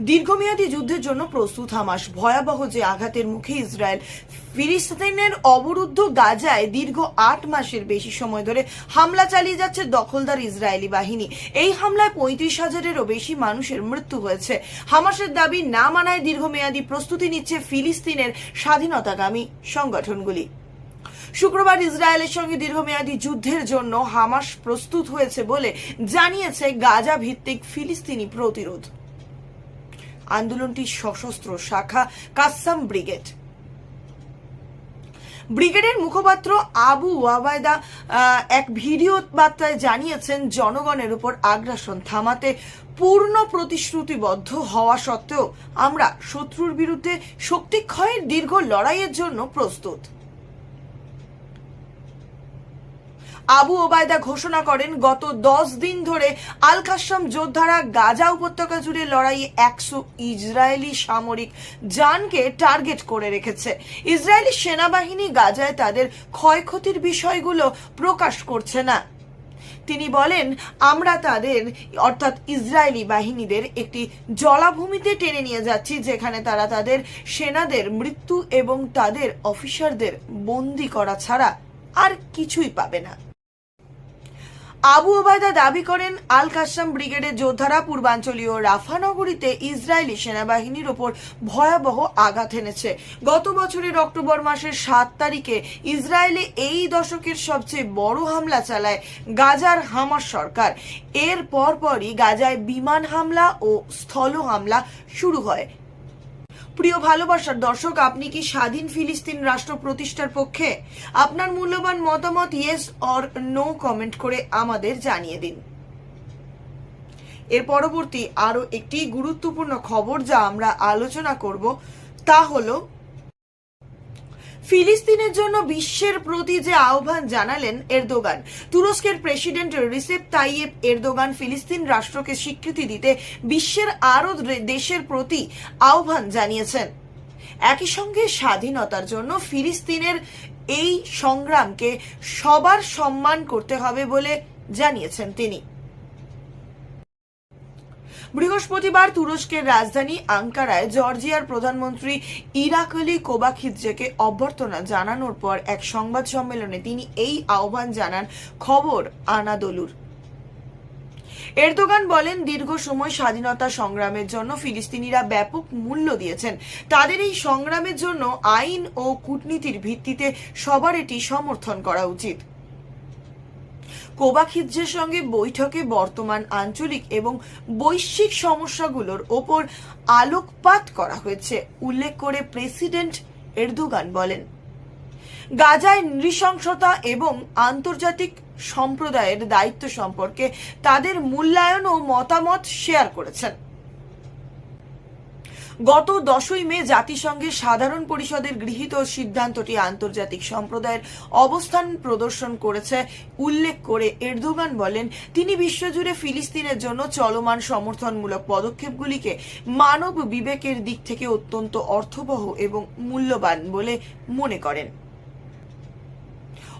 দীর্ঘমেয়াদী যুদ্ধের জন্য প্রস্তুত হামাস। ভয়াবহ যে আঘাতের মুখে ইসরায়েল ফিলিস্তিনের অবরুদ্ধ গাজায় দীর্ঘ আট মাসের বেশি সময় ধরে হামলা চালিয়ে যাচ্ছে দখলদার ইসরায়েলি বাহিনী। এই হামলায় পঁয়ত্রিশ হাজারেরও বেশি মানুষের মৃত্যু হয়েছে। হামাসের দাবি না মানায় দীর্ঘমেয়াদী প্রস্তুতি নিচ্ছে ফিলিস্তিনের স্বাধীনতাগামী সংগঠনগুলি। শুক্রবার ইসরায়েলের সঙ্গে দীর্ঘমেয়াদী যুদ্ধের জন্য হামাস প্রস্তুত হয়েছে বলে জানিয়েছে গাজা ভিত্তিক ফিলিস্তিনি প্রতিরোধ। আন্দোলনটির সশস্ত্র শাখা কাসাম ব্রিগেড। ব্রিগেডের মুখপাত্র আবু ওয়াবায়দা এক ভিডিও বার্তায় জানিয়েছেন, জনগণের উপর আগ্রাসন থামাতে পূর্ণ প্রতিশ্রুতিবদ্ধ হওয়া সত্ত্বেও আমরা শত্রুর বিরুদ্ধে শক্তিক্ষয়ের দীর্ঘ লড়াইয়ের জন্য প্রস্তুত। আবু ওবায়দা ঘোষণা করেন, গত দশ দিন ধরে আল কাসসাম যোদ্ধারা গাজা উপত্যকা জুড়ে লড়াইয়ে একশো ইসরায়েলি সামরিক যানকে টার্গেট করে রেখেছে। ইসরায়েলি সেনাবাহিনী গাজায় তাদের ক্ষয়ক্ষতির বিষয়গুলো প্রকাশ করছে না। তিনি বলেন, আমরা তাদের, অর্থাৎ ইসরায়েলি বাহিনীদের একটি জলাভূমিতে টেনে নিয়ে যাচ্ছি, যেখানে তারা তাদের সেনাদের মৃত্যু এবং তাদের অফিসারদের বন্দি করা ছাড়া আর কিছুই পাবে না। আবু ওবায়দা দাবি করেন, আল কাসসাম ব্রিগেডের যোদ্ধারা পূর্বাঞ্চলীয় রাফানগরীতে ইসরায়েলি সেনাবাহিনীর ওপর ভয়াবহ আঘাত এনেছে। গত বছরের অক্টোবর মাসের সাত তারিখে ইসরায়েলে এই দশকের সবচেয়ে বড় হামলা চালায় গাজার হামাস সরকার। এর পরপরই গাজায় বিমান হামলা ও স্থল হামলা শুরু হয়। প্রিয় ভালোবাসার দর্শক, আপনি কি স্বাধীন ফিলিস্তিন রাষ্ট্র প্রতিষ্ঠার পক্ষে? আপনার মূল্যবান মতামত ইয়েস অর নো কমেন্ট করে আমাদের জানিয়ে দিন। এর পরবর্তী আরও একটি গুরুত্বপূর্ণ খবর যা আমরা আলোচনা করব তা হলো ফিলিস্তিনের জন্য বিশ্বের প্রতি যে আহ্বান জানালেন এরদোগান। তুরস্কের প্রেসিডেন্ট রিসেপ তাইয়েব এরদোগান ফিলিস্তিন রাষ্ট্রকে স্বীকৃতি দিতে বিশ্বের আরও দেশের প্রতি আহ্বান জানিয়েছেন। একই সঙ্গে স্বাধীনতার জন্য ফিলিস্তিনের এই সংগ্রামকে সবার সম্মান করতে হবে বলে জানিয়েছেন তিনি। বৃহস্পতিবার তুরস্কের রাজধানী আঙ্কারায় জর্জিয়ার প্রধানমন্ত্রী ইরাকলি কোবাখিদজেকে অভ্যর্থনা জানানোর পর এক সংবাদ সম্মেলনে তিনি এই আহ্বান জানান খবর আনাদলুর। এরদোগান বলেন, দীর্ঘ সময় স্বাধীনতা সংগ্রামের জন্য ফিলিস্তিনিরা ব্যাপক মূল্য দিয়েছেন। তাদের এই সংগ্রামের জন্য আইন ও কূটনীতির ভিত্তিতে সবার এটি সমর্থন করা উচিত। কোবাখিজ্জের সঙ্গে বৈঠকে বর্তমান আঞ্চলিক এবং বৈশ্বিক সমস্যাগুলোর ওপর আলোকপাত করা হয়েছে, উল্লেখ করে প্রেসিডেন্ট এরদোগান বলেন। গাজায় নৃশংসতা এবং আন্তর্জাতিক সম্প্রদায়ের দায়িত্ব সম্পর্কে তাদের মূল্যায়ন ও মতামত শেয়ার করেছেন। গত দশই মে জাতিসংঘের সাধারণ পরিষদের গৃহীত সিদ্ধান্তটি আন্তর্জাতিক সম্প্রদায়ের অবস্থান প্রদর্শন করেছে, উল্লেখ করে এরদোগান বলেন, তিনি বিশ্বজুড়ে ফিলিস্তিনের জন্য চলমান সমর্থনমূলক পদক্ষেপগুলিকে মানব বিবেকের দিক থেকে অত্যন্ত অর্থবহ এবং মূল্যবান বলে মনে করেন।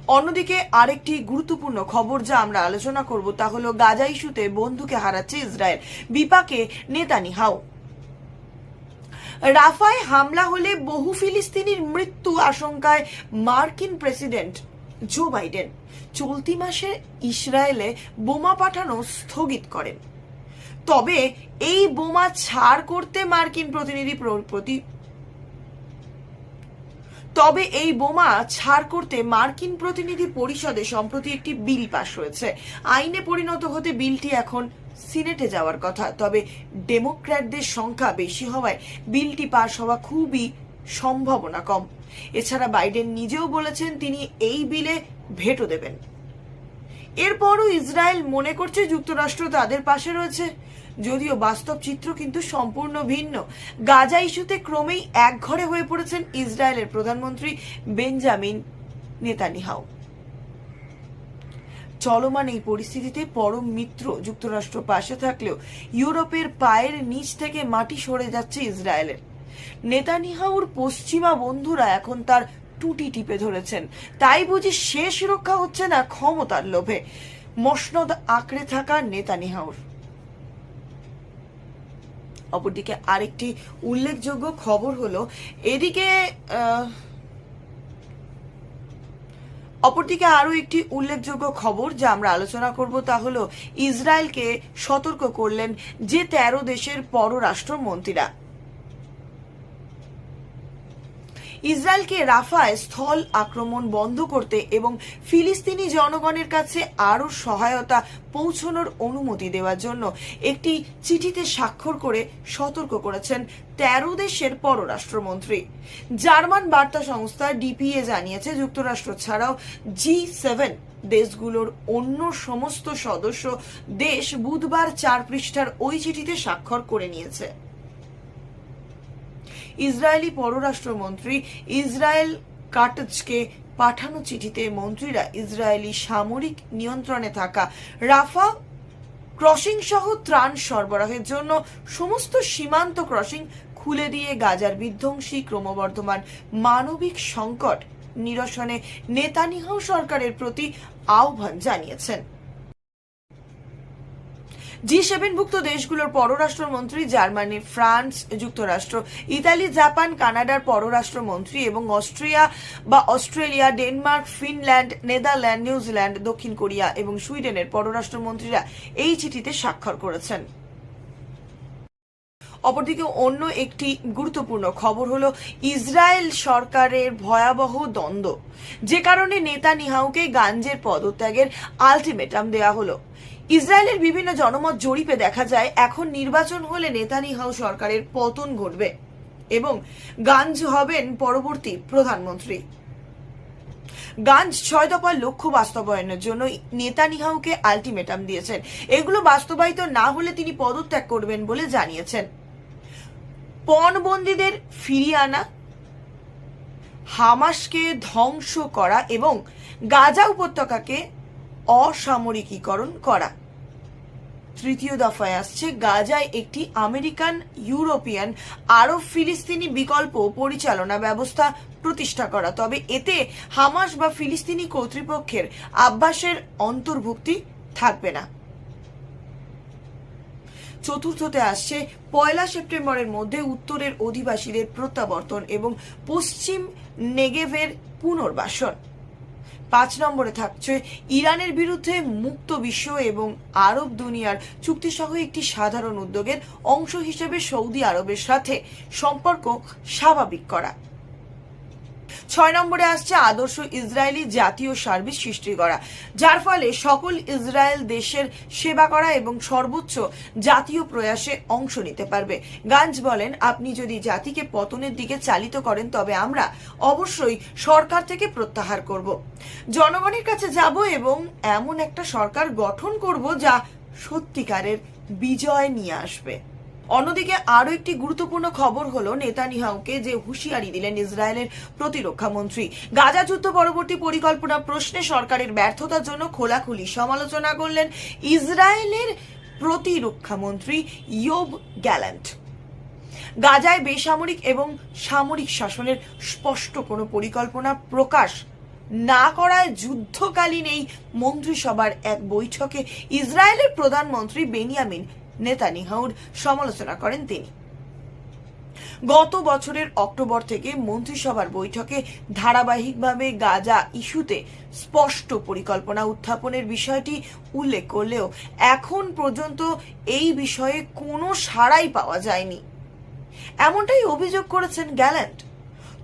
অন্যদিকে আরেকটি গুরুত্বপূর্ণ খবর যা আমরা আলোচনা করব তা হলো গাজা ইস্যুতে বন্ধুকে হারাচ্ছে ইসরায়েল। বিপাকে নেতানি নেতানিহাও রাফায় হামলা হলে বহু ফিলিস্তিনির মৃত্যু আশঙ্কায় মার্কিন প্রেসিডেন্ট জো বাইডেন। চলতি মাসে ইসরায়েলে বোমা পাঠানো স্থগিত করেন। তবে এই বোমা ছাড় করতে মার্কিন প্রতিনিধি প্র- প্রতি তবে এই বোমা ছাড় করতে মার্কিন প্রতিনিধি পরিষদে সম্প্রতি একটি বিল পাশ হয়েছে। আইনে পরিণত হতে বিলটি এখন সিনেটে যাওয়ার কথা। তবে ডেমোক্র্যাটদের সংখ্যা বেশি হওয়ায় বিলটি পাশ হওয়া খুবই সম্ভাবনা কম। এছাড়া বাইডেন নিজেও বলেছেন তিনি এই বিলে ভেটো দেবেন। এরপরও ইসরায়েল মনে করছে যুক্তরাষ্ট্র তাদের পাশে রয়েছে। যদিও বাস্তব চিত্র কিন্তু সম্পূর্ণ ভিন্ন। গাজা ইস্যুতে ক্রমেই একঘরে হয়ে পড়েছেন ইসরায়েলের প্রধানমন্ত্রী বেঞ্জামিন নেতানিহাউ চলমান এই পরিস্থিতিতে পরম মিত্র যুক্তরাষ্ট্র পাশে থাকলেও ইউরোপের পায়ের নিচ থেকে মাটি সরে যাচ্ছে ইসরায়েলের। নেতানিহাউর পশ্চিমা বন্ধুরা এখন তার টুটি টিপে ধরেছেন। তাই বুঝি শেষ রক্ষা হচ্ছে না ক্ষমতার লোভে। মসনদ আঁকড়ে থাকা নেতানিহাউর অপরদিকে আরেকটি উল্লেখযোগ্য খবর হলো, এদিকে অপরদিকে আরও একটি উল্লেখযোগ্য খবর যা আমরা আলোচনা করব তা হলো, ইসরায়েলকে সতর্ক করলেন যে তেরো দেশের পররাষ্ট্রমন্ত্রীরা। ইসরায়েলকে রাফায় স্থল আক্রমণ বন্ধ করতে এবং ফিলিস্তিনি জনগণের কাছে আরও সহায়তা পৌঁছানোর অনুমতি দেওয়ার জন্য একটি চিঠিতে স্বাক্ষর করে সতর্ক করেছেন তেরো দেশের পররাষ্ট্রমন্ত্রী। জার্মান বার্তা সংস্থা ডিপিএ জানিয়েছে, যুক্তরাষ্ট্র ছাড়াও জি সেভেন দেশগুলোর অন্য সমস্ত সদস্য দেশ বুধবার চার পৃষ্ঠার ওই চিঠিতে স্বাক্ষর করে নিয়েছে। ইসরায়েলি পররাষ্ট্রমন্ত্রী ইসরায়েল কাটজকে পাঠানো চিঠিতে মন্ত্রীরা ইসরায়েলি সামরিক নিয়ন্ত্রণে থাকা রাফা ক্রসিং সহ ত্রাণ সরবরাহের জন্য সমস্ত সীমান্ত ক্রসিং খুলে দিয়ে গাজার বিধ্বংসী ক্রমবর্ধমান মানবিক সংকট নিরসনে নেতানিয়াহু সরকারের প্রতি আহ্বান জানিয়েছেন। জি সেভেনভুক্ত দেশগুলোর পররাষ্ট্রমন্ত্রী জার্মানি, ফ্রান্স যুক্তরাষ্ট্র, ইতালি, জাপান, কানাডার পররাষ্ট্রমন্ত্রী এবং অস্ট্রিয়া বা Australia, Denmark, Finland, Netherland, New Zealand, দক্ষিণ কোরিয়া এবং সুইডেনের পররাষ্ট্রমন্ত্রীরা এই চিঠিতে স্বাক্ষর করেছেন। অপরদিকে অন্য একটি গুরুত্বপূর্ণ খবর হলো, ইসরায়েল সরকারের ভয়াবহ দ্বন্দ্ব। যে কারণে নেতানিয়াহুকে গাঞ্জের পদত্যাগের আলটিমেটাম দেওয়া হলো। ইসরায়েলের বিভিন্ন জনমত জরিপে দেখা যায়, এখন নির্বাচন হলে নেতানিয়াহু সরকারের পতন ঘটবে এবং গাঞ্জ হবেন পরবর্তী প্রধানমন্ত্রী। গাঞ্জ ছয় দফার লক্ষ্য বাস্তবায়নের জন্য নেতানিহাউকে আলটিমেটাম দিয়েছেন। এগুলো বাস্তবায়িত না হলে তিনি পদত্যাগ করবেন বলে জানিয়েছেন। পণবন্দীদের ফিরিয়ে আনা, হামাসকে ধ্বংস করা এবং গাজা উপত্যকাকে অসামরিকীকরণ করা। তৃতীয় দফায় আসছে গাজায় একটি আমেরিকান, ইউরোপিয়ান, আরব ফিলিস্তিনি বিকল্প পরিচালনা ব্যবস্থা প্রতিষ্ঠা করা। তবে এতে হামাস বা ফিলিস্তিনি কর্তৃপক্ষের আব্বাসের অন্তর্ভুক্তি থাকবে না। চতুর্থতে আসছে পয়লা সেপ্টেম্বরের মধ্যে উত্তরের অধিবাসীদের প্রত্যাবর্তন এবং পশ্চিম নেগেভের পুনর্বাসন। পাঁচ নম্বরে থাকছে ইরানের বিরুদ্ধে মুক্ত বিশ্ব এবং আরব দুনিয়ার চুক্তিসহ একটি সাধারণ উদ্যোগের অংশ হিসেবে সৌদি আরবের সাথে সম্পর্ক স্বাভাবিক করা। ছয় নম্বরে আসছে আদর্শ ইসরায়েলি জাতীয় সার্ভিস সৃষ্টি করা, যার ফলে সকল ইসরায়েল দেশের সেবা করা এবং সর্বোচ্চ জাতীয় প্রয়াসে অংশ নিতে পারবে। গাঞ্জ বলেন, আপনি যদি জাতিকে পতনের দিকে চালিত করেন, তবে আমরা অবশ্যই সরকার থেকে প্রত্যাহার করব। জনগণের কাছে যাব এবং এমন একটা সরকার গঠন করব যা সত্যিকারের বিজয় নিয়ে আসবে। অন্যদিকে আরও একটি গুরুত্বপূর্ণ খবর হলো নেতানিয়াহুকে যে হুঁশিয়ারি দিলেন ইসরায়েলের প্রতিরক্ষা মন্ত্রী। গাজা যুদ্ধ পরবর্তী পরিকল্পনা প্রশ্নে সরকারের ব্যর্থতার জন্য খোলাখুলি সমালোচনা করলেন ইসরায়েলের প্রতিরক্ষা মন্ত্রী ইয়োব গ্যালান্ট। গাজায় বেসামরিক এবং সামরিক শাসনের স্পষ্ট কোনো পরিকল্পনা প্রকাশ না করায় যুদ্ধকালীন এই মন্ত্রিসভার এক বৈঠকে ইসরায়েলের প্রধানমন্ত্রী বেনিয়ামিন নেতানিয়াহুর সমালোচনা করেন তিনি। গত বছরের অক্টোবর থেকে মন্ত্রিসভার বৈঠকে ধারাবাহিকভাবে গাজা ইস্যুতে স্পষ্ট পরিকল্পনা উত্থাপনের বিষয়টি উল্লেখ করলেও এখন পর্যন্ত এই বিষয়ে কোনো সাড়াই পাওয়া যায়নি। এমনটাই অভিযোগ করেছেন গ্যাল্যান্ড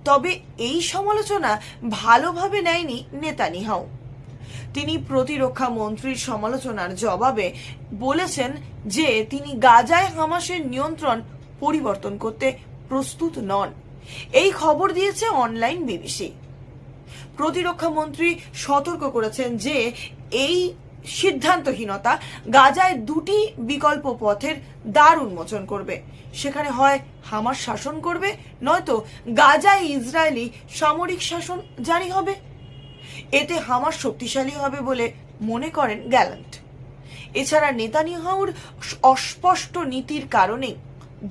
তবে এই সমালোচনা ভালোভাবে নেয়নি নেতানিয়াহু। তিনি প্রতিরক্ষা মন্ত্রীর সমালোচনার জবাবে বলেছেন যে তিনি গাজায় হামাসের নিয়ন্ত্রণ পরিবর্তন করতে প্রস্তুত নন। এই খবর দিয়েছে অনলাইন বিবিসি। প্রতিরক্ষা মন্ত্রী সতর্ক করেছেন যে এই সিদ্ধান্তহীনতা গাজায় দুটি বিকল্প পথের দ্বার উন্মোচন করবে। সেখানে হয় হামাস শাসন করবে, নয়তো গাজায় ইসরায়েলি সামরিক শাসন জারি হবে। এতে হামাস শক্তিশালী হবে বলে মনে করেন গ্যালান্ট। এছাড়া নেতানিয়াহুর অস্পষ্ট নীতির কারণে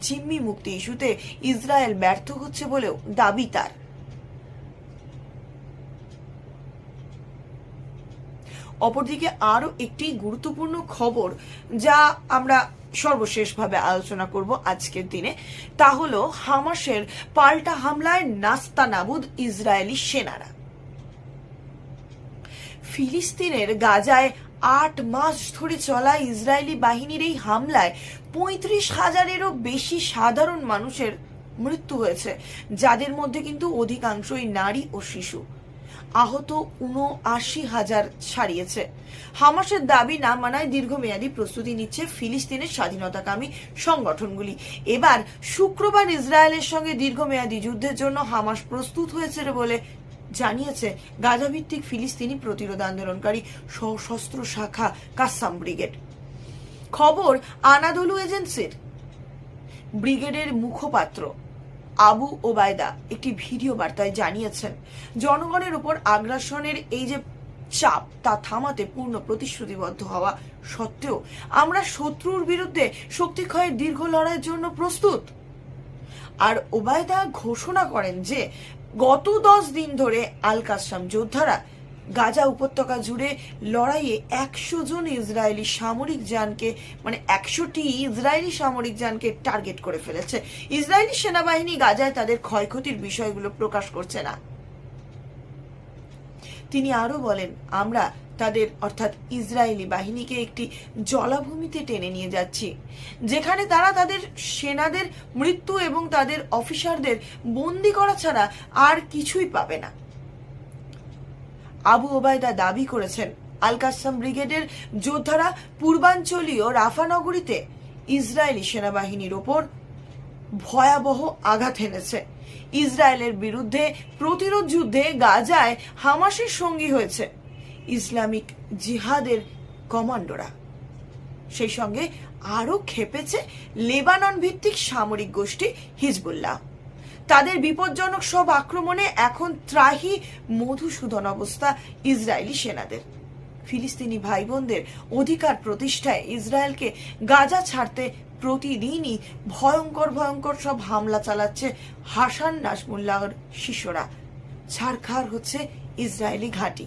জিম্মি মুক্তি ইস্যুতে ইসরায়েল ব্যর্থ হচ্ছে বলেও দাবি তার। অপরদিকে আরও একটি গুরুত্বপূর্ণ খবর যা আমরা সর্বশেষভাবে আলোচনা করব আজকের দিনে, তা হলো হামাসের পাল্টা হামলায় নাস্তা নাবুদ ইসরায়েলি সেনারা। ফিলিস্তিনের গাজায় আট মাস ধরে চলা ইসরায়েলি বাহিনীর এই হামলায় পঁয়ত্রিশ হাজারেরও বেশি সাধারণ মানুষের মৃত্যু হয়েছে, যাদের মধ্যে কিন্তু অধিকাংশই নারী ও শিশু। আহত উনআশি হাজার ছাড়িয়েছে। হামাসের দাবি না মানায় দীর্ঘমেয়াদী প্রস্তুতি নিচ্ছে ফিলিস্তিনের স্বাধীনতাকামী সংগঠনগুলি। এবার শুক্রবার ইসরায়েলের সঙ্গে দীর্ঘমেয়াদী যুদ্ধের জন্য হামাস প্রস্তুত হয়েছে বলে জানিয়েছে, গাজাভিত্তিক ফিলিস্তিনি প্রতিরোধ আন্দোলনকারী সশস্ত্র শাখা কাসাম ব্রিগেড। খবর, আনাদলু এজেন্সির। ব্রিগেডের মুখপাত্র আবু ওবায়দা একটি ভিডিও বার্তায় জানিয়েছেন, জনগণের উপর আগ্রাসনের এই যে চাপ, তা থামাতে পূর্ণ প্রতিশ্রুতিবদ্ধ হওয়া সত্ত্বেও আমরা শত্রুর বিরুদ্ধে শক্তিক্ষয়ের দীর্ঘ লড়াইয়ের জন্য প্রস্তুত। আর ওবায়দা ঘোষণা করেন যে গত দশ দিন ধরে আল কাসাম যোদ্ধারা গাজা উপত্যকা জুড়ে লড়াইয়ে একশো জন ইসরায়েলি সামরিক যানকে মানে একশোটি ইসরায়েলি সামরিক যানকে টার্গেট করে ফেলেছে। ইসরায়েলি সেনাবাহিনী গাজায় তাদের ক্ষয়ক্ষতির বিষয়গুলো প্রকাশ করছে না। তিনি আরও বলেন, আমরা তাদের, অর্থাৎ ইসরায়েলি বাহিনীকে একটি জলাভূমিতে টেনে নিয়ে যাচ্ছি, যেখানে তারা তাদের সেনাদের মৃত্যু এবং তাদের অফিসারদের বন্দি করা ছাড়া আর কিছুই পাবে না। আবু ওবায়দা দাবি করেছেন, আল কাসাম ব্রিগেডের যোদ্ধারা পূর্বাঞ্চলীয় রাফানগরীতে ইসরায়েলি সেনাবাহিনীর ওপর ভয়াবহ আঘাত এনেছে। ইসরায়েলের বিরুদ্ধে প্রতিরোধ যুদ্ধে গাজায় হামাসের সঙ্গী হয়েছে ইসলামিক জিহাদের কমান্ডোরা। সেই সঙ্গে আরও খেপেছে লেবানন ভিত্তিক সামরিক গোষ্ঠী হিজবুল্লাহ। তাদের বিপজ্জনক সব আক্রমণে এখন ত্রাহি, মধুসূদন অবস্থা ইসরায়েলি সেনাদের। ফিলিস্তিনি ভাই বোনদের অধিকার প্রতিষ্ঠায় ইসরায়েলকে গাজা ছাড়তে প্রতিদিনই ভয়ঙ্কর ভয়ঙ্কর সব হামলা চালাচ্ছে হাসান নাসমুল্লাহর শিশুরা ছাড়খার হচ্ছে ইসরায়েলি ঘাঁটি।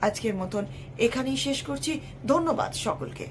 আজকের মতন এখানেই শেষ করছি। ধন্যবাদ সকলকে।